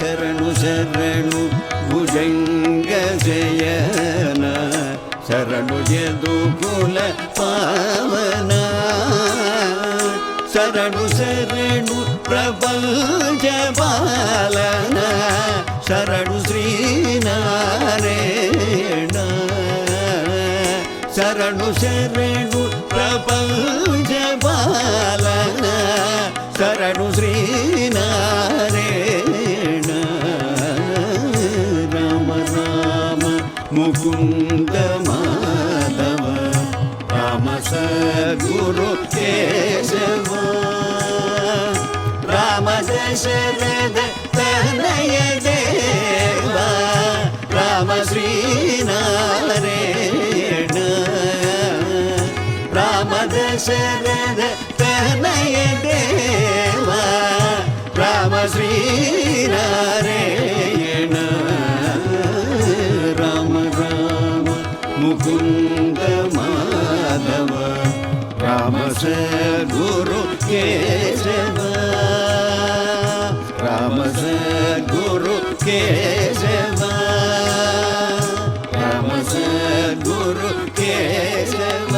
శరణు శరణు భుజంగ జయన శరణు యదుకుల పావన. శరణు శరణు ప్రపంచ పాలన. శరణు శ్రీనారేణ శరణు శరణు ప్రపంచ పాలన. శరణు శ్రీ முகுந்த மாதவ ராம சத்குரு கேசவ ராம தசரத தனய தேவா ராம ஸ்ரீநாரேண ராம தனய தேவா ராம ಮುಕುಂದ ಮಾಧವ ರಾಮ ಸ ಗುರು ಕೇಶವ ರಾಮ ಸ ಗುರು ಕೇಶವ ರಾಮ ಸ ಗುರು ಕೇಶವ